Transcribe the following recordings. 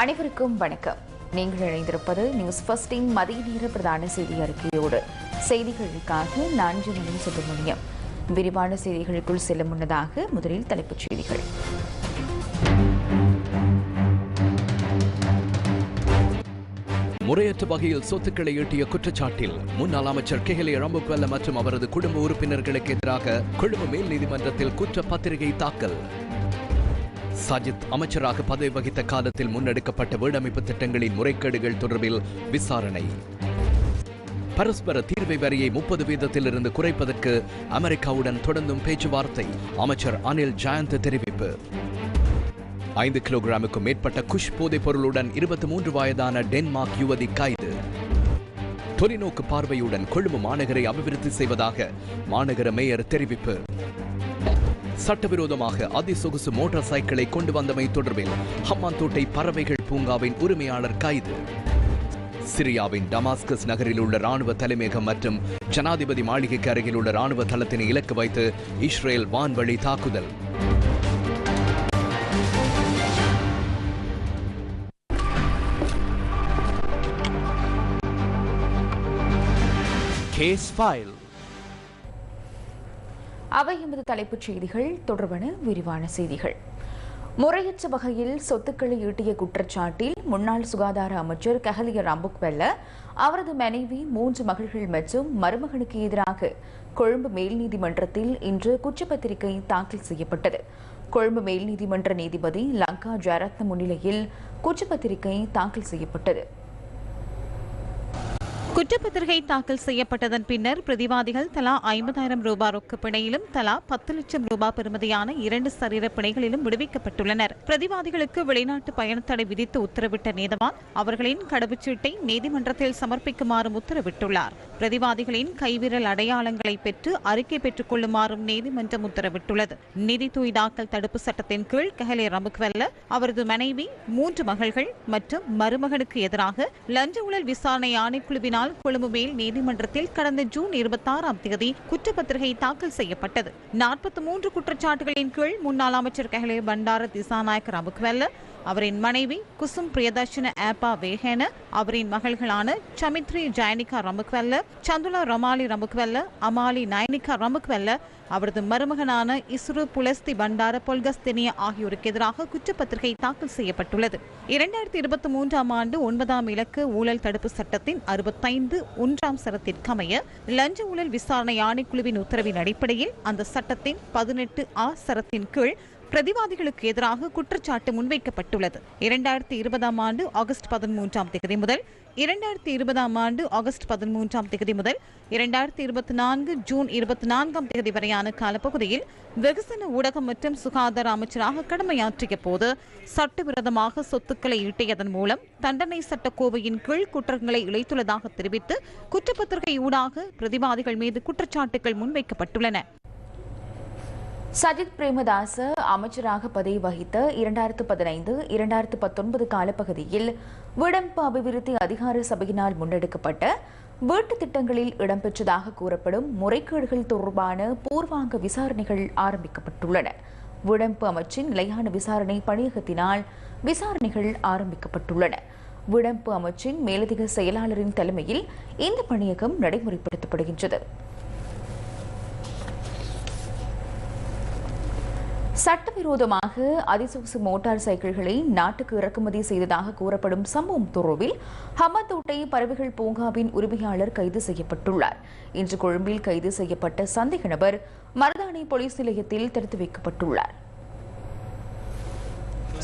அனைவருக்கும் வணக்கம். நீங்கள் இணைந்திருப்பது நியூஸ் ஃபர்ஸ்டின் மதிய நேர பிரதான செய்தி அறிக்கையோடு. செய்திகளுக்காக நான் ஜனனி சுப்பிரமணியம். விரிவான செய்திகளுக்குள் செல்ல முன்னதாக முதலில் தலைப்புச் செய்திகள். முறையற்ற வகையில் சொத்துக்களை ஈட்டிய குற்றச்சாட்டில் முன்னாள் அமைச்சர் கெஹலி ரம்புக்வல்ல மற்றும் அவரது குடும்ப உறுப்பினர்களுக்கு எதிராக கொழும்பு மேல் நீதிமன்றத்தில் குற்றப்பத்திரிகை தாக்கல். சஜித் அமைச்சராக பதவி வகித்த காலத்தில் முன்னெடுக்கப்பட்ட வீடமைப்பு திட்டங்களின் முறைகேடுகள் தொடர்பில் விசாரணை. பரஸ்பர தீர்வை வரியை முப்பது வீதத்திலிருந்து குறைப்பதற்கு அமெரிக்காவுடன் தொடர்ந்தும் பேச்சுவார்த்தை அமைச்சர் அனில் ஜயந்த் தெரிவிப்பு. ஐந்து கிலோகிராமுக்கும் மேற்பட்ட குஷ் போதைப் பொருளுடன் இருபத்தி மூன்று வயதான டென்மார்க் யுவதி கைது. தொலைநோக்கு பார்வையுடன் கொழும்பு மாநகரை அபிவிருத்தி செய்வதாக மாநகர மேயர் தெரிவிப்பு. சட்டவிரோதமாக அதிசொகுசு மோட்டார் சைக்கிளை கொண்டு வந்தமை தொடர்பில் ஹம்மாந்தோட்டை பறவைகள் பூங்காவின் உரிமையாளர் கைது சிரியாவின் டமாஸ்கஸ் நகரில் உள்ள ராணுவ தலைமையகம் மற்றும் ஜனாதிபதி மாளிகைக்கு அருகில் உள்ள ராணுவ தளத்தினை இலக்கு வைத்து இஸ்ரேல் வான்வழி தாக்குதல் Case file. அவை எமது தலைப்புச் செய்திகள் தொடர்பான விரிவான செய்திகள். முறையற்ற வகையில் சொத்துக்களை ஈட்டிய குற்றச்சாட்டில் முன்னாள் சுகாதார அமைச்சர் கஹலிய ரம்புக்வெல்ல அவரது மனைவி மூன்று மகள்கள் மற்றும் மருமகனுக்கு எதிராக கொழும்பு மேல் நீதிமன்றத்தில் இன்று குற்றப்பத்திரிகை தாக்கல் செய்யப்பட்டது. கொழும்பு மேல் நீதிமன்ற நீதிபதி லங்கா ஜெயரத்ன முன்னிலையில் குற்றப்பத்திரிகை தாக்கல் செய்யப்பட்டது. குற்றப்பத்திரிகை தாக்கல் செய்யப்பட்டதன் பின்னர் பிரதிவாதிகள் தலா ஐம்பதாயிரம் ரூபாய் ரொக்க பிணையிலும் தலா பத்து லட்சம் ரூபாய் பெறுமதியான இரண்டு சரீர பிணைகளிலும் விடுவிக்கப்பட்டுள்ளனர். பிரதிவாதிகளுக்கு வெளிநாட்டு பயணத்தடை விதித்து உத்தரவிட்ட நீதவான் அவர்களின் கடவுச்சீட்டை நீதிமன்றத்தில் சமர்ப்பிக்குமாறும் உத்தரவிட்டுள்ளார். பிரதிவாதிகளின் கைவிரல் அடையாளங்களை பெற்று அறிக்கை பெற்றுக் கொள்ளுமாறும் நீதிமன்றம் உத்தரவிட்டுள்ளது. நிதி தூய்தாக்கல் தடுப்பு சட்டத்தின் கீழ் கஹலே ரமுக்வெல்ல அவரது மனைவி மூன்று மகள்கள் மற்றும் மருமகனுக்கு எதிராக லஞ்ச ஊழல் விசாரணை ஆணைக்குழுவினால் கொழும்பு மேல் நீதிமன்றத்தில் கடந்த ஜூன் இருபத்தாறாம் தேதி குற்றப்பத்திரிகை தாக்கல் செய்யப்பட்டது. நாற்பத்தி மூன்று குற்றச்சாட்டுகளின் கீழ் முன்னாள் அமைச்சர் கஹலே பண்டார திசாநாயக் ரமுக்வெல்ல அவரின் மனைவி குசும் பிரியதர்ஷன ஆப்பா வேகேன அவரின் மகள்களான சமித்ரி ஜயனிகா ரமுக்வெல்ல சந்துலா ரமாலி ரமுக்வெல்ல அமாலி நயனிகா ரமுக்வெல்ல அவரது மருமகனான இஸ்ரு புலஸ்தி பண்டார பொல்கஸ்தினிய ஆகியோருக்கு எதிராக குற்றப்பத்திரிகை தாக்கல் செய்யப்பட்டுள்ளது. இரண்டாயிரத்தி இருபத்தி மூன்றாம் ஆண்டு ஒன்பதாம் இலக்கு ஊழல் தடுப்பு சட்டத்தின் அறுபத்தைந்து ஒன்றாம் சரத்திற்கமைய லஞ்ச ஊழல் விசாரணை ஆணைக்குழுவின் உத்தரவின் அடிப்படையில் அந்த சட்டத்தின் பதினெட்டு ஆ சரத்தின் கீழ் பிரதிவாதிகளுக்கு எதிராக குற்றச்சாட்டு முன்வைக்கப்பட்டுள்ளது. இரண்டாயிரத்தி இருபதாம் ஆண்டு ஆகஸ்ட் பதிமூன்றாம் தேதி முதல் இரண்டாயிரத்தி இருபதாம் ஆண்டு ஆகஸ்ட் பதிமூன்றாம் தேதி முதல் இரண்டாயிரத்தி இருபத்தி நான்கு ஜூன் இருபத்தி நான்காம் தேதி வரையான காலப்பகுதியில் வெகுசன ஊடகம் மற்றும் சுகாதார அமைச்சராக கடமையாற்றிய போது சட்டவிரோதமாக சொத்துக்களை ஈட்டியதன் மூலம் தண்டனை சட்ட கோவையின் கீழ் குற்றங்களை இழைத்துள்ளதாக தெரிவித்து குற்றப்பத்திரிகை ஊடாக பிரதிவாதிகள் மீது குற்றச்சாட்டுகள் முன்வைக்கப்பட்டுள்ளன. சஜித் பிரேமதாச அமைச்சராக பதவி வகித்த இரண்டாயிரத்து பதினைந்து இரண்டாயிரத்து பத்தொன்பது காலப்பகுதியில் விடம்பு அபிவிருத்தி அதிகார சபையினால் முன்னெடுக்கப்பட்ட வீட்டு திட்டங்களில் இடம்பெற்றதாக கூறப்படும் முறைகேடுகள் தொடர்பான பூர்வாங்க விசாரணைகள் ஆரம்பிக்கப்பட்டுள்ளன. விடம்பு அமைச்சின் நிலையான விசாரணை பணியகத்தினால் விசாரணைகள் ஆரம்பிக்கப்பட்டுள்ளன. விடம்பு அமைச்சின் மேலதிக செயலாளரின் தலைமையில் இந்த பணியகம் நடைமுறைப்படுத்தப்படுகின்றது. சட்டவிரோதமாக அதிசொகுசு மோட்டார் சைக்கிள்களை நாட்டுக்கு இறக்குமதி செய்ததாக கூறப்படும் சம்பவம் தொடர்பில் ஹமத்தோட்டை பறவைகள் பூங்காவின் உரிமையாளர் கைது செய்யப்பட்டுள்ளார். இன்று கொழும்பில் கைது செய்யப்பட்ட சந்தேக நபர் மருதானை போலீஸ் நிலையத்தில் தடுத்து வைக்கப்பட்டுள்ளார்.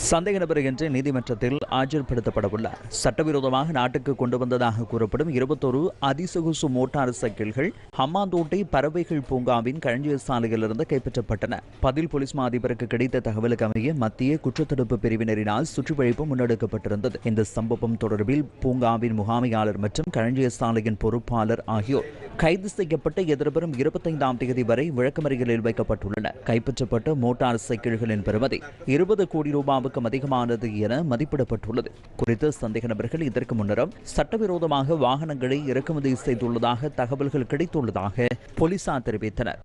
சந்தேக நபர் என்று நீதிமன்றத்தில் ஆஜர்படுத்தப்படவுள்ளார் சட்டவிரோதமாக நாட்டுக்கு கொண்டு வந்ததாக கூறப்படும் இருபத்தொரு அதிசொகுசு மோட்டார் சைக்கிள்கள் ஹம்மாந்தோட்டை பறவைகள் பூங்காவின் களஞ்சிய சாலையிலிருந்து கைப்பற்றப்பட்டன. பதில் போலீஸ் மா அதிபருக்கு கிடைத்த தகவலுக்கு அமைய மத்திய குற்றத்தடுப்பு பிரிவினரினால் சுற்றுவழிப்பு முன்னெடுக்கப்பட்டிருந்தது. இந்த சம்பவம் தொடர்பில் பூங்காவின் முகாமையாளர் மற்றும் களஞ்சிய சாலையின் பொறுப்பாளர் ஆகியோர் கைது செய்யப்பட்டு எதிர்வரும் இருபத்தைந்தாம் தேதி வரை விளக்கமறிகளில் வைக்கப்பட்டுள்ளன கைப்பற்றப்பட்ட மோட்டார் சைக்கிள்களின் பெறுமதி இருபது கோடி ரூபாவுக்கும் அதிகமானது என மதிப்பிடப்பட்டுள்ளது. குறித்து சந்தேக நபர்கள் இதற்கு முன்னரும் சட்டவிரோதமாக வாகனங்களை இறக்குமதி செய்துள்ளதாக தகவல்கள் கிடைத்துள்ளதாக போலீசார் தெரிவித்தனர்.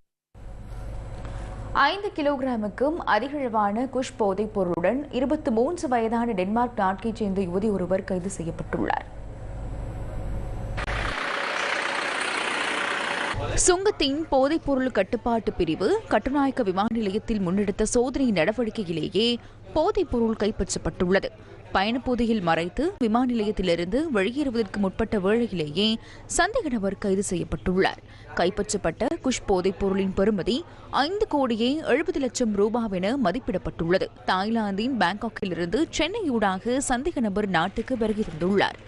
ஐந்து கிலோகிராமுக்கும் அதிகளவான குஷ் போதைப் பொருளுடன் இருபத்தி மூன்று வயதான டென்மார்க் நாட்டைச் சேர்ந்த யுவதி ஒருவர் கைது செய்யப்பட்டுள்ளார். சுங்கத்தின் போதைப்பொருள் கட்டுப்பாட்டு பிரிவு கட்டுநாயக்க விமான நிலையத்தில் முன்னெடுத்த சோதனை நடவடிக்கையிலேயே போதைப்பொருள் கைப்பற்றப்பட்டுள்ளது. பயணப்போதையில் மறைத்து விமான நிலையத்திலிருந்து வெளியேறுவதற்கு முற்பட்ட வேளையிலேயே சந்தேக நபர் கைது செய்யப்பட்டுள்ளார். கைப்பற்றப்பட்ட குஷ் போதைப் பொருளின் பெறுமதி ஐந்து கோடியே எழுபது லட்சம் ரூபாவென மதிப்பிடப்பட்டுள்ளது. தாய்லாந்தின் பாங்காக்கிலிருந்து சென்னையூடாக சந்தேக நபர் நாட்டுக்கு வருகிருந்துள்ளார்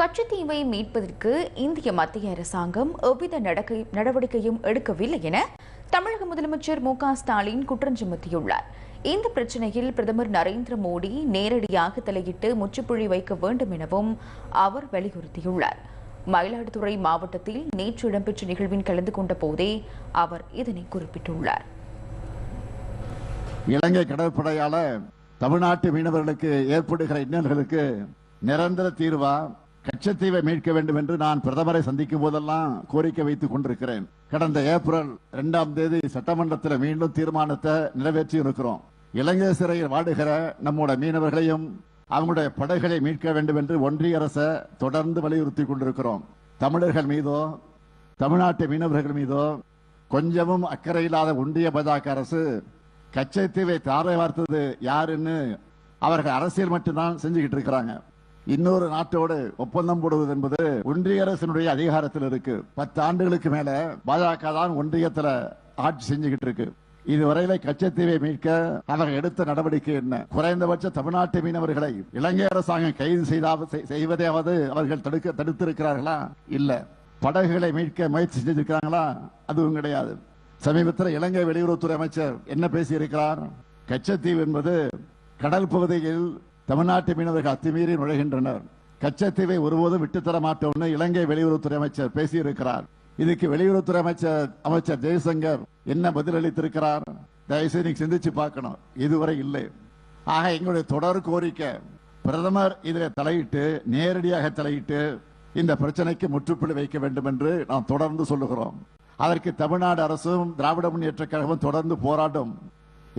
கச்சத்தீவை மீட்பதற்கு இந்திய மத்திய அரசாங்கம் எவ்வித நடவடிக்கையும் எடுக்கவில்லை என தமிழக முதலமைச்சர் மு க ஸ்டாலின் குற்றம் சுமத்தியுள்ளார். இந்த பிரச்சனையில் பிரதமர் நரேந்திர மோடி நேரடியாக தலையிட்டு முற்றுப்புள்ளி வைக்க வேண்டும் எனவும் அவர் வலியுறுத்தியுள்ளார். மயிலாடுதுறை மாவட்டத்தில் நேற்று இடம்பெற்ற நிகழ்வில் கலந்து கொண்ட போதே அவர் இதனை குறிப்பிட்டுள்ளார். இலங்கை கடற்படையால தமிழ்நாட்டு மீனவர்களுக்கு ஏற்படுகிற இன்னல்களுக்கு நிரந்தர தீர்வா கச்சத்தீவை மீட்க வேண்டும் என்று நான் பிரதமரை சந்திக்கும் போதெல்லாம் கோரிக்கை வைத்துக் கொண்டிருக்கிறேன். கடந்த ஏப்ரல் இரண்டாம் தேதி சட்டமன்றத்தில் மீண்டும் தீர்மானத்தை நிறைவேற்றி இருக்கிறோம். இலங்கை சிறையில் வாடுகிற நம்முடைய மீனவர்களையும் அவங்களுடைய படைகளை மீட்க வேண்டும் என்று ஒன்றிய அரசை தொடர்ந்து வலியுறுத்தி கொண்டிருக்கிறோம். தமிழர்கள் மீதோ தமிழ்நாட்டு மீனவர்கள் மீதோ கொஞ்சமும் அக்கறை இல்லாத ஒன்றிய பாஜக அரசு கச்சத்தீவை தாரை வார்த்தது யாருன்னு அவர்கள் அரசியல் மட்டும்தான் செஞ்சுக்கிட்டு இருக்கிறாங்க. இன்னொரு நாட்டோடு ஒப்பந்தம் போடுவது என்பது ஒன்றிய அரசினுடைய அதிகாரத்தில் இருக்கு. பத்து ஆண்டுகளுக்கு மேல பாஜக தான் ஒன்றியத்துல ஆட்சி செஞ்சுக்கிட்டு இருக்கு. இதுவரையில கச்சத்தீவை மீட்க அவர்கள் எடுத்த நடவடிக்கை என்ன? குறைந்தபட்ச தமிழ்நாட்டு மீனவர்களை இலங்கை அரசாங்கம் கைது செய்தாவது செய்- செய்வதையாவது அவர்கள் தடுக்க தடுத்திருக்கிறார்களா? இல்ல. படகுகளை மீட்க முயற்சி செஞ்சிருக்கிறாங்களா? அதுவும் கிடையாது. சமீபத்தில் இலங்கை வெளியுறவுத்துறை அமைச்சர் என்ன பேசியிருக்கிறார்? கச்சத்தீவு என்பது கடல் பகுதியில் தமிழ்நாட்டு மீனவர்கள் அத்துமீறி நுழைகின்றனர். கச்சத்தீவை ஒருபோதும் விட்டுத்தர மாட்டோம்னு இலங்கை வெளியுறவுத்துறை அமைச்சர் பேசியிருக்கிறார். இதுக்கு வெளியுறவுத்துறை அமைச்சர் அமைச்சர் ஜெய்சங்கர் என்ன பதிலளித்திருக்கிறார்? தயவுசெய்து நீங்க சிந்திச்சு பார்க்கணும். இதுவரை இல்லை. ஆக எங்களுடைய தொடர் கோரிக்கை பிரதமர் இதில் தலையிட்டு நேரடியாக தலையிட்டு இந்த பிரச்சனைக்கு முற்றுப்புள்ளி வைக்க வேண்டும் என்று நாம் தொடர்ந்து சொல்லுகிறோம். அதற்கு தமிழ்நாடு அரசும் திராவிட முன்னேற்ற கழகமும் தொடர்ந்து போராடும்.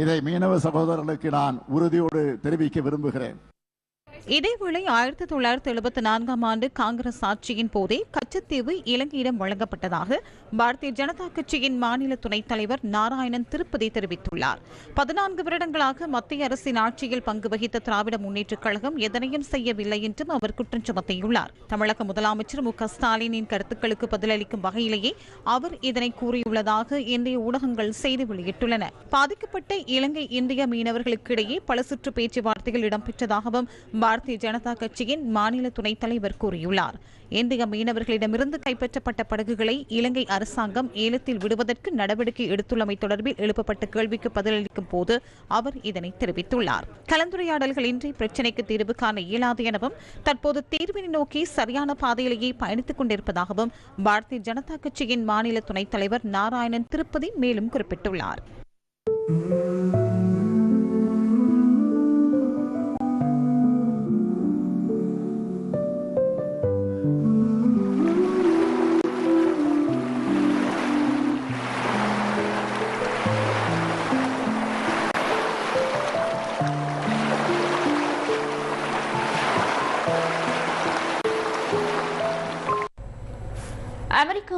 இதை மீனவ சகோதரர்களுக்கு நான் உறுதியோடு தெரிவிக்க விரும்புகிறேன். இதேவேளை ஆயிரத்தி தொள்ளாயிரத்தி எழுபத்தி நான்காம் ஆண்டு காங்கிரஸ் ஆட்சியின் போதே கச்சத்தீவு இலங்கையிடம் வழங்கப்பட்டதாக பாரதிய ஜனதா கட்சியின் மாநில துணைத் தலைவர் நாராயணன் திருப்பதி தெரிவித்துள்ளார். பதினான்கு வருடங்களாக மத்திய அரசின் ஆட்சியில் பங்கு வகித்த திராவிட முன்னேற்றக் கழகம் எதனையும் செய்யவில்லை என்றும் அவர் குற்றம் சுமத்தியுள்ளார். தமிழக முதலமைச்சர் மு க ஸ்டாலினின் கருத்துக்களுக்கு பதிலளிக்கும் வகையிலேயே அவர் இதனை கூறியுள்ளதாக இந்திய ஊடகங்கள் செய்தி வெளியிட்டுள்ளன. பாதிக்கப்பட்ட இலங்கை இந்திய மீனவர்களுக்கிடையே பல சுற்று பேச்சுவார்த்தைகள் இடம்பெற்றதாகவும் பாரதிய ஜனதா கட்சியின் மாநில துணைத் தலைவர் கூறியுள்ளார். இந்திய மீனவர்களிடமிருந்து கைப்பற்றப்பட்ட படகுகளை இலங்கை அரசாங்கம் ஏலத்தில் விடுவதற்கு நடவடிக்கை எடுத்துள்ளமை தொடர்பில் எழுப்பப்பட்ட கேள்விக்கு பதிலளிக்கும் போது அவர் இதனை தெரிவித்துள்ளார். கலந்துரையாடல்களின்றி பிரச்சினைக்கு தீர்வு காண இயலாது எனவும் தற்போது தீர்வினை நோக்கி சரியான பாதையிலேயே பயணித்துக் கொண்டிருப்பதாகவும் பாரதிய ஜனதா கட்சியின் மாநில துணைத் தலைவர் நாராயணன் திருப்பதி மேலும் குறிப்பிட்டுள்ளார்.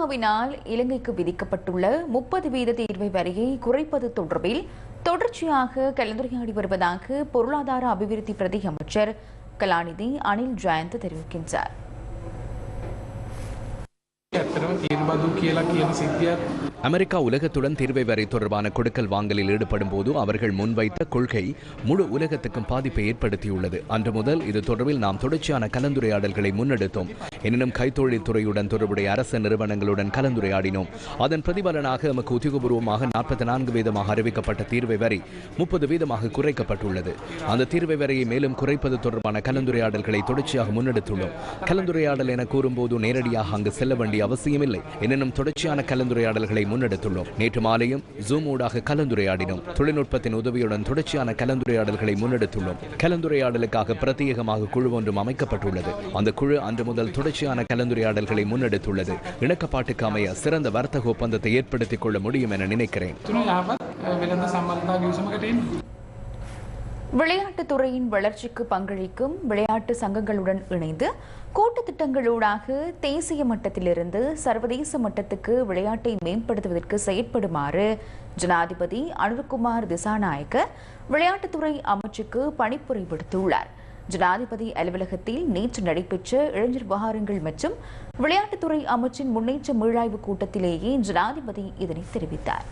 அமெரிக்காவினால் இலங்கைக்கு விதிக்கப்பட்டுள்ள முப்பது வீத தீர்வை வரியை குறைப்பது தொடர்பில் தொடர்ச்சியாக கலந்துரையாடி வருவதாக பொருளாதார அபிவிருத்தி பிரதி அமைச்சர் கலாநிதி அனில் ஜெயந்த் தெரிவிக்கின்றார் ඇත්තටම තීර් බදු කියලා කියන සිද්ධියක් அமெரிக்கா உலகத்துடன் தீர்வை வரை தொடர்பான கொடுக்கல் வாங்கலில் ஈடுபடும் போது அவர்கள் முன்வைத்த கொள்கை முழு உலகத்துக்கும் பாதிப்பை ஏற்படுத்தியுள்ளது. அன்று முதல் இது தொடர்பில் நாம் தொடர்ச்சியான கலந்துரையாடல்களை முன்னெடுத்தோம். எனினும் கைத்தொழில் துறையுடன் தொடர்புடைய அரசு நிறுவனங்களுடன் கலந்துரையாடினோம். அதன் பிரதிபலனாக நமக்கு உத்தியோகபூர்வமாக நாற்பத்தி நான்கு வீதமாக அறிவிக்கப்பட்ட தீர்வை வரி முப்பது வீதமாக குறைக்கப்பட்டுள்ளது. அந்த தீர்வை வரியை மேலும் குறைப்பது தொடர்பான கலந்துரையாடல்களை தொடர்ச்சியாக முன்னெடுத்துள்ளோம். கலந்துரையாடல் என கூறும்போது நேரடியாக அங்கு செல்ல வேண்டிய அவசியமில்லை. எனினும் தொடர்ச்சியான கலந்துரையாடல்களை முன்னெடுத்துள்ளோம். நேற்று மாலையும் ஜூம் ஊடாக கலந்துரையாடினோம். தொழில்நுட்பத்தின் உதவியுடன் தொடர்ச்சியான கலந்துரையாடல்களை முன்னெடுத்துள்ளோம். கலந்துரையாடலுக்காக பிரத்யேகமாக குழு ஒன்றும் அமைக்கப்பட்டுள்ளது. அந்த குழு அன்று முதல் தொடர்ச்சியான கலந்துரையாடல்களை முன்னெடுத்துள்ளது. இணக்கப்பாட்டுக்கு அமைய சிறந்த வர்த்தக ஒப்பந்தத்தை ஏற்படுத்திக் கொள்ள முடியும் என நினைக்கிறேன். விளையாட்டுத்துறையின் வளர்ச்சிக்கு பங்களிக்கும் விளையாட்டு சங்கங்களுடன் இணைந்து கூட்டு திட்டங்களூடாக தேசிய மட்டத்திலிருந்து சர்வதேச மட்டத்துக்கு விளையாட்டை மேம்படுத்துவதற்கு செயற்படுமாறு ஜனாதிபதி அனுர்குமார் திசாநாயக்க விளையாட்டுத்துறை அமைச்சுக்கு பணிப்புரை விடுத்துள்ளார் ஜனாதிபதி அலுவலகத்தில் நேற்று நடைபெற்ற இளைஞர் விவகாரங்கள் மற்றும் விளையாட்டுத்துறை அமைச்சின் முன்னேற்ற மீளாய்வு கூட்டத்திலேயே ஜனாதிபதி இதனை தெரிவித்தார்.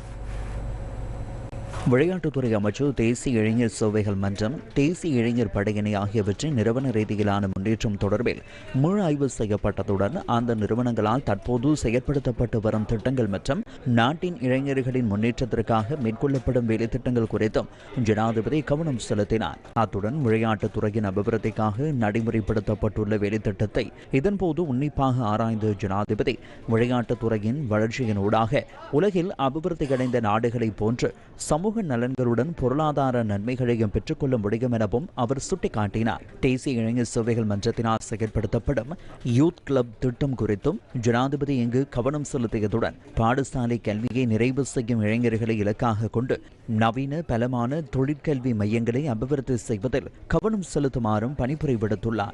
விளையாட்டுத்துறை அமைச்சர் தேசிய இளைஞர் சேவைகள் மன்றம் தேசிய இளைஞர் படையணி ஆகியவற்றின் நிறுவன ரீதியிலான முன்னேற்றம் தொடர்பில் முழு ஆய்வு செய்யப்பட்டதுடன் அந்த நிறுவனங்களால் தற்போது செயற்படுத்தப்பட்டு வரும் திட்டங்கள் மற்றும் நாட்டின் இளைஞர்களின் முன்னேற்றத்திற்காக மேற்கொள்ளப்படும் வேலை திட்டங்கள் குறித்தும் ஜனாதிபதி கவனம் செலுத்தினார். அத்துடன் விளையாட்டுத்துறையின் அபிவிருத்திக்காக நடைமுறைப்படுத்தப்பட்டுள்ள வேலை திட்டத்தை இதன்போது உன்னிப்பாக ஆராய்ந்த ஜனாதிபதி விளையாட்டுத்துறையின் வளர்ச்சியினூடாக உலகில் அபிவிருத்தியடைந்த நாடுகளைப் போன்று சமூக நலன்களுடன் பொருளாதார நன்மைகளையும் பெற்றுக்கொள்ள முடியும் எனவும் அவர் சுட்டிக்காட்டினார். தேசிய இளைஞர் சேவைகள் மன்றத்தினால் செயற்படுத்தப்படும் யூத் கிளப் திட்டம் குறித்தும் ஜனாதிபதி இங்கு கவனம் செலுத்தியதுடன் பாடசாலை கல்வியை நிறைவு செய்யும் இளைஞர்களை இலக்காக கொண்டு நவீன பலமான தொழிற்கல்வி மையங்களை அபிவிருத்தி செய்வதில் கவனம் செலுத்துமாறும் பணிபுரி விடுத்துள்ளார்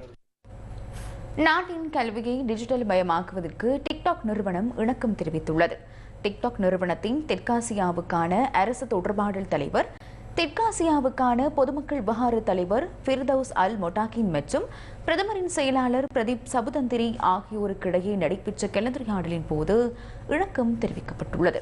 நாட்டின் கல்வியை டிஜிட்டல் மயமாக்குவதற்கு டிக்டாக் நிறுவனம் இணக்கம் தெரிவித்துள்ளது. டிக்டாக் நிறுவனத்தின் தெற்காசியாவுக்கான அரசு தொடர்பாடல் தலைவர் தெற்காசியாவுக்கான பொதுமக்கள் விவகார தலைவர் ஃபிர்தௌஸ் அல் மொட்டாகின் மற்றும் பிரதமரின் செயலாளர் பிரதீப் சபுதந்திரி ஆகியோருக்கிடையே நடைபெற்ற கலந்துரையாடலின் போது இணக்கம் தெரிவிக்கப்பட்டுள்ளது.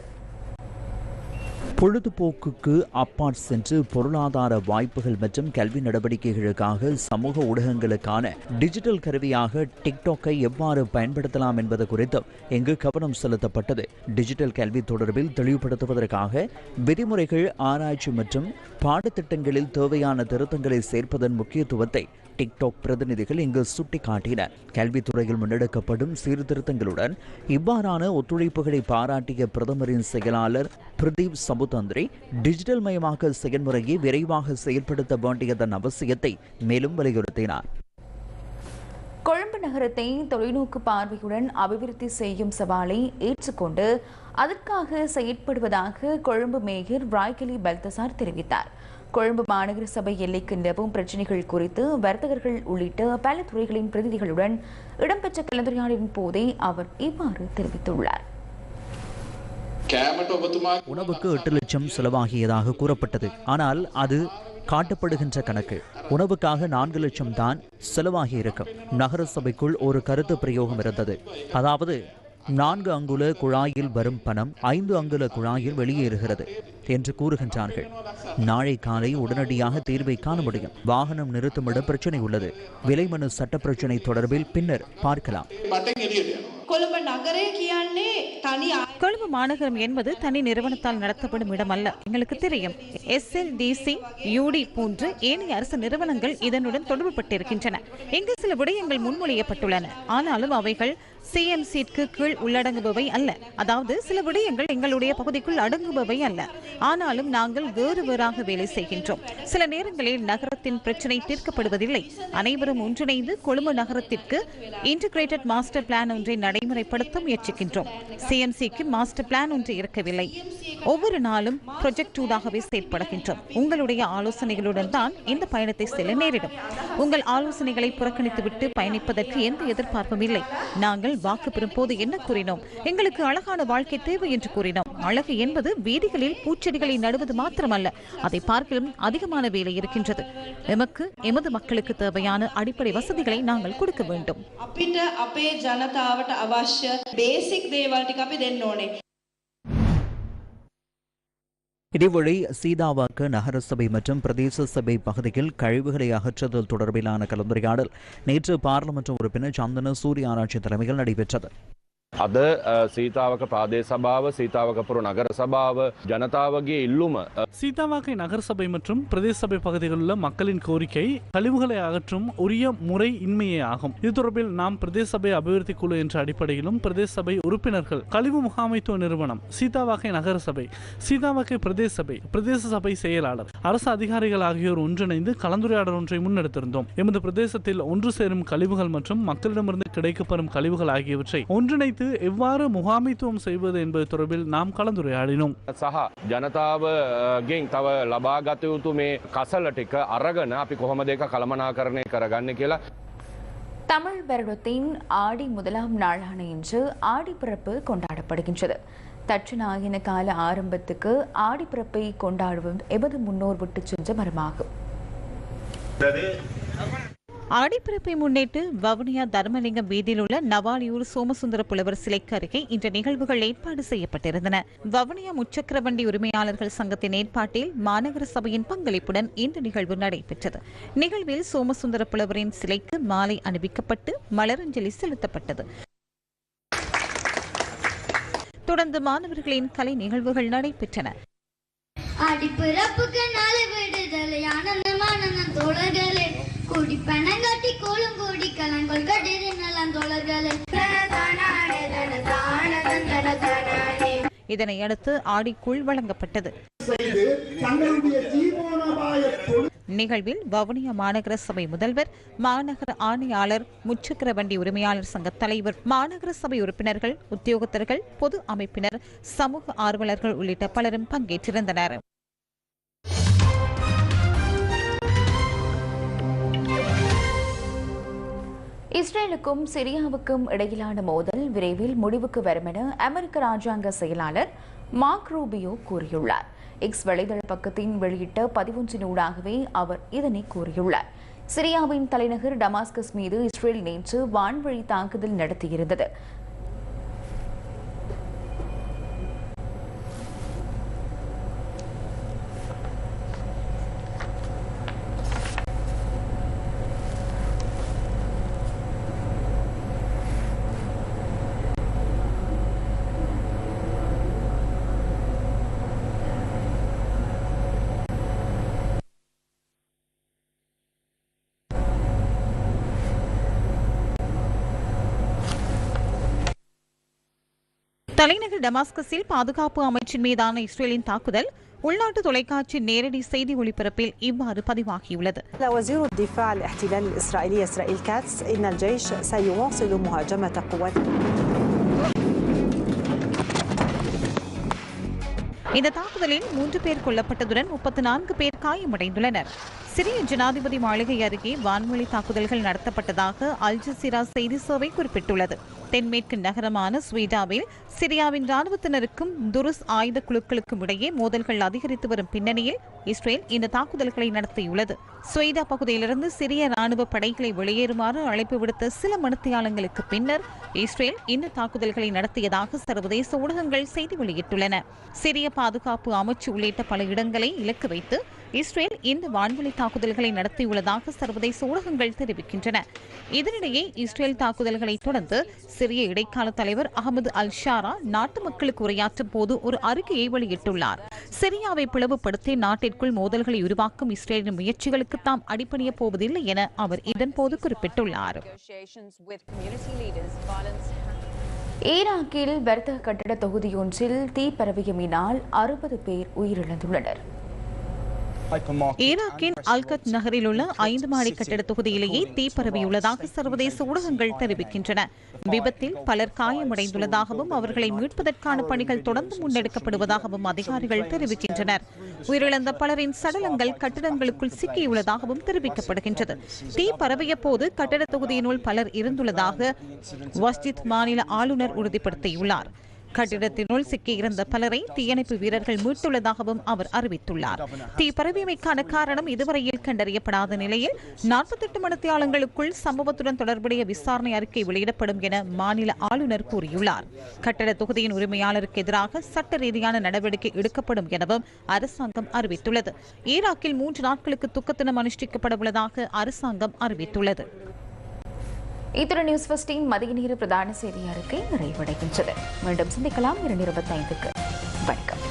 பொழுதுபோக்குக்கு அப்பாற் சென்று பொருளாதார வாய்ப்புகள் மற்றும் கல்வி நடவடிக்கைகளுக்காக சமூக ஊடகங்களுக்கான டிஜிட்டல் கருவியாக டிக்டாக்கை எவ்வாறு பயன்படுத்தலாம் என்பது குறித்தும் இங்கு கவனம் செலுத்தப்பட்டது. டிஜிட்டல் கல்வி தொடர்பில் தெளிவுபடுத்துவதற்காக விதிமுறைகள் ஆராய்ச்சி மற்றும் பாடத்திட்டங்களில் தேவையான திருத்தங்களை சேர்ப்பதன் முக்கியத்துவத்தை டிக்டாக் பிரதிநிதிகள் இங்கு சுட்டிக்காட்டினர். கல்வித்துறையில் முன்னெடுக்கப்படும் சீர்திருத்தங்களுடன் இவ்வாறான ஒத்துழைப்புகளை பாராட்டிய பிரதமரின் செயலாளர் பிரதீப் சமுதந்திரி டிஜிட்டல் மயமாக்கல் செயல்முறையை விரைவாக செயல்படுத்த வேண்டியதன் அவசியத்தை மேலும் வலியுறுத்தினார். கொழும்பு நகரத்தை தொலைநோக்கு பார்வையுடன் அபிவிருத்தி செய்யும் சவாலை ஏற்றுக்கொண்டு அதற்காக செயற்படுவதாக கொழும்பு மேயர் ராய்கலி பல்தசார் தெரிவித்தார். கொழும்பு மாநகர சபை எல்லைக்கு நிலவும் பிரச்சினைகள் குறித்து வர்த்தகர்கள் உள்ளிட்ட பல துறைகளின் பிரதிநிதிகளுடன் இடம்பெற்ற கலந்துரையாடலின் போதே அவர் இவ்வாறு தெரிவித்துள்ளார். உணவுக்கு எட்டு லட்சம் செலவாகியதாக கூறப்பட்டது. ஆனால் அது காட்டப்படுகின்ற கணக்கு. உணவுக்காக நான்கு லட்சம் தான் செலவாகி இருக்கும் நகர சபைக்குள் ஒரு கருத்து பிரயோகம் இருந்தது. அதாவது நான்கு அங்குல குழாயில் வரும் பணம் ஐந்து அங்குல குழாயில் வெளியேறுகிறது என்று கூறுகின்றார்கள். நாளை காலை உடனடியாக தீர்வை காண முடியும். வாகனம் நிறுத்துமிட பிரச்சனை உள்ளது. விலை மனு சட்ட பிரச்சனை தொடர்பில் பின்னர் பார்க்கலாம். கொழும்பு மாநகரம் என்பது தனி நிறுவனத்தால் நடத்தப்படும் இடம் அல்ல எங்களுக்கு தெரியும். எஸ் எல் எஸ்எல்டிசி யூடி போன்று ஏனைய அரசு நிறுவனங்கள் இதனுடன் தொடர்பு பட்டிருக்கின்றன இங்கு சில விடயங்கள் முன்மொழியப்பட்டுள்ளன. ஆனாலும் அவைகள் சிஎம் சீட்க்கு கீழ் உள்ளடங்குபவை அல்ல. அதாவது சில விடயங்கள் எங்களுடைய பகுதிக்குள் அடங்குபவை அல்ல. ஆனாலும் நாங்கள் வேறு வேறாக வேலை செய்கின்றோம். சில நேரங்களில் நகரத்தின் பிரச்சினை தீர்க்கப்படுவதில்லை. அனைவரும் ஒன்றிணைந்து கொழும்பு நகரத்திற்கு இன்டிகிரேட்டட் மாஸ்டர் பிளான் ஒன்றை நடைமுறைப்படுத்த முயற்சிக்கின்றோம். சிஎம்சிக்கு மாஸ்டர் பிளான் ஒன்று இருக்கவில்லை. ஒவ்வொரு நாளும் ப்ரொஜெக்ட் ஊடாகவே செயற்படுகின்றோம். உங்களுடைய ஆலோசனைகளுடன் தான் இந்த பயணத்தை செல்ல நேரிடும். உங்கள் ஆலோசனைகளை புறக்கணித்துவிட்டு பயணிப்பதற்கு எந்த எதிர்பார்ப்பும் இல்லை. நாங்கள் நாங்கள் வாக்கு பெறும் போது என்ன கூறினோம்? எங்களுக்கு அழகான வாழ்க்கை தேவை என்று கூறினோம். அழகு என்பது வீதிகளில் பூச்செடிகளை நடுவது மாத்திரமல்ல அதை பார்க்கிலும் அதிகமான வேலை இருக்கின்றது. எமக்கு எமது மக்களுக்கு தேவையான அடிப்படை வசதிகளை நாங்கள் கொடுக்க வேண்டும். இதேவேளை சீதாவாக்கு நகரசபை மற்றும் பிரதேச சபை பகுதியில் கழிவுகளை அகற்றுதல் தொடர்பிலான கலந்துரையாடல். நேற்று பாராளுமன்ற உறுப்பினர் சந்தன சூரிய ஆராய்ச்சி தலைமையில் நடைபெற்றது. අද අ, සීතාවක ප්‍රාදේශ සභාව සීතාවකපුරු නගර සභාව ජනතාවගේ ඉල්ලුම අ, சீதாவாக்கை நகரசபை மற்றும் பிரதேச சபை பகுதிகளில் உள்ள மக்களின் கோரிக்கை கழிவுகளை அகற்றும் உரிய முறை இன்மையே ஆகும் இது தொடர்பில் நாம் பிரதேச சபை அபிவிருத்தி குழு என்ற அடிப்படையிலும் பிரதேச சபை உறுப்பினர்கள் கழிவு முகாமைத்துவ நிறுவனம் சீதாவாக்கை நகர சபை சீதாவாக்கை பிரதேச சபை பிரதேச சபை செயலாளர் அரசு அதிகாரிகள் ஆகியோர் ஒன்றிணைந்து கலந்துரையாடல் ஒன்றை முன்னெடுத்திருந்தோம் எமது பிரதேசத்தில் ஒன்று சேரும் கழிவுகள் மற்றும் மக்களிடமிருந்து கிடைக்கப்பெறும் கழிவுகள் ஆகியவற்றை ஒன்றிணைத்து எவ்வாறு முகாமைத்துவம் செய்வது என்பது தொடர்பில் நாம் கலந்துரையாடினோம் සහ ජනතාවගෙන් තව ලබාගත යුතු මේ කසල ටික අරගන අපි කොහොම දෙක කළමනාකරණය කරගන්න කියලා தமிழ் வருடத்தின் ஆடி முதலாம் நாளான இன்று ஆடிப்பிறப்பு கொண்டாடப்படுகின்றது தட்சிணாயன கால ஆரம்பத்துக்கு ஆடிப்பிறப்பை கொண்டாடுவது எமது முன்னோர் விட்டுச் சென்ற மரமாகும் ஆடிப்பிறப்பை முன்னிட்டு வவுனியா தர்மலிங்கம் வீதியில் உள்ள நவாலியூர் சோமசுந்தர புலவர் சிலைக்கு அருகே இந்த நிகழ்வுகள் ஏற்பாடு செய்யப்பட்டிருந்தன. வவுனியா முச்சக்கர வண்டி உரிமையாளர்கள் சங்கத்தின் ஏற்பாட்டில் மாநகர சபையின் பங்களிப்புடன் இந்த நிகழ்வு நடைபெற்றது. நிகழ்வில் சோமசுந்தர புலவரின் சிலைக்கு மாலை அணிவிக்கப்பட்டு மலரஞ்சலி செலுத்தப்பட்டது. தொடர்ந்து மாணவர்களின் கலை நிகழ்வுகள் நடைபெற்றன. அடிப்பிறப்புக்கு நாளை விடுதலை ஆனந்தமான தோழர்களே. கூடி பணங்காட்டி கோலம் கூடி கலங்கொள் கட்டிரு தோழர்களே இதனை அடுத்து ஆடிக்குள் வழங்கப்பட்டது. நிகழ்வில் வவுனியா மாநகர சபை முதல்வர் மாநகர ஆணையாளர் முச்சக்கர வண்டி உரிமையாளர் சங்க தலைவர் மாநகர சபை உறுப்பினர்கள் உத்தியோகத்தர்கள் பொது அமைப்பினர் சமூக ஆர்வலர்கள் உள்ளிட்ட பலரும் பங்கேற்றிருந்தனர். இஸ்ரேலுக்கும் சிரியாவுக்கும் இடையிலான மோதல் விரைவில் முடிவுக்கு வரும் என அமெரிக்க ராஜாங்க செயலாளர் மார்க் ரூபியோ கூறியுள்ளார். எக்ஸ் வலைதள பக்கத்தின் வெளியிட்ட பதிவொன்றினூடாகவே அவர் இதனை கூறியுள்ளார். சிரியாவின் தலைநகர் டமாஸ்கஸ் மீது இஸ்ரேல் நேற்று வான்வழி தாக்குதல் நடத்தியிருந்தது. தலைநகர் டமாஸ்கஸில் பாதுகாப்பு அமைச்சின் மீதான இஸ்ரேலின் தாக்குதல் உள்நாட்டு தொலைக்காட்சி நேரடி செய்தி ஒளிபரப்பில் இவ்வாறு பதிவாகியுள்ளது وزير الدفاع الاحتلال الإسرائيلي إسرائيل كاتس إن الجيش سيواصل مهاجمة قوات இந்த தாக்குதலில் மூன்று பேர் கொல்லப்பட்டதுடன் முப்பத்தி நான்கு பேர் காயமடைந்துள்ளனர் சிரிய ஜனாதிபதி மாளிகை அருகே வான்வழி தாக்குதல்கள் நடத்தப்பட்டதாக அல் ஜசீரா செய்தி சேவை குறிப்பிட்டுள்ளது தென்மேற்கு நகரமான ஸ்வீடாவில் சிரியாவின் ராணுவத்தினருக்கும் துருஸ் ஆயுத குழுக்களுக்கும் இடையே மோதல்கள் அதிகரித்து வரும் பின்னணியில் இஸ்ரேல் இந்த தாக்குதல்களை நடத்தியுள்ளது. ஸ்வீடா பகுதியிலிருந்து சிரிய ராணுவ படைகளை வெளியேறுமாறு அழைப்பு விடுத்த சில மணித்தியாலங்களுக்கு பின்னர் இஸ்ரேல் இந்த தாக்குதல்களை நடத்தியதாக சர்வதேச ஊடகங்கள் செய்தி வெளியிட்டுள்ளன. சிரிய பாதுகாப்பு அமைச்சு உள்ளிட்ட பல இடங்களை இலக்கு வைத்து இஸ்ரேல் இந்த வான்வழி தாக்குதல்களை நடத்தியுள்ளதாக சர்வதேச ஊடகங்கள் தெரிவிக்கின்றன. இதனிடையே இஸ்ரேல் தாக்குதல்களை தொடர்ந்து சிறிய இடைக்கால தலைவர் அகமது அல் ஷாரா நாட்டு மக்களுக்கு உரையாற்றும் போது ஒரு அறிக்கையை வெளியிட்டுள்ளார். சிரியாவை பிளவுபடுத்தி நாட்டிற்கு நாட்டிற்குள் மோதல்களை உருவாக்கும் இஸ்ரேலின் முயற்சிகளுக்கு தாம் அடிபணிய போவதில்லை என அவர் இதன்போது குறிப்பிட்டுள்ளார். ஈராக்கில் வர்த்தக கட்டட தொகுதியொன்றில் தீ பரவியமினால் அறுபது பேர் உயிரிழந்துள்ளனர். ஈராக்கின் அல்கத் நகரில் உள்ள ஐந்து மாடி கட்டட தொகுதியிலேயே தீ பரவியுள்ளதாக சர்வதேச ஊடகங்கள் தெரிவிக்கின்றன. விபத்தில் பலர் காயமடைந்துள்ளதாகவும் அவர்களை மீட்பதற்கான பணிகள் தொடர்ந்து முன்னெடுக்கப்படுவதாகவும் அதிகாரிகள் தெரிவிக்கின்றனர். உயிரிழந்த பலரின் சடலங்கள் கட்டிடங்களுக்குள் சிக்கியுள்ளதாகவும் தெரிவிக்கப்படுகின்றது. தீ பரவிய போது கட்டட தொகுதியினுள் பலர் இருந்துள்ளதாக வஸ்ஜித் மாநில ஆளுநர் உறுதிப்படுத்தியுள்ளார். கட்டிடத்தினுள் சிக்கியிருந்த பலரை தீயணைப்பு வீரர்கள் மீட்டுள்ளதாகவும் அவர் அறிவித்துள்ளார். தீ பரவியமைக்கான காரணம் இதுவரையில் கண்டறியப்படாத நிலையில் நாற்பத்தெட்டு மணித்தியாளங்களுக்குள் சம்பவத்துடன் தொடர்புடைய விசாரணை அறிக்கை வெளியிடப்படும் என மாநில ஆளுநர் கூறியுள்ளார். கட்டட தொகுதியின் உரிமையாளருக்கு எதிராக சட்ட ரீதியான நடவடிக்கை எடுக்கப்படும் எனவும் அரசாங்கம் அறிவித்துள்ளது. ஈராக்கில் மூன்று நாட்களுக்கு துக்கத்தினம் அனுஷ்டிக்கப்பட உள்ளதாக அரசாங்கம் அறிவித்துள்ளது. இத்துடன் நியூஸ் ஃபஸ்டின் மதிய நேர பிரதான செய்தி அறிக்கை நிறைவடைகின்றது. மீண்டும் சந்திக்கலாம் இரண்டு இருபத்தைந்துக்கு. வணக்கம்.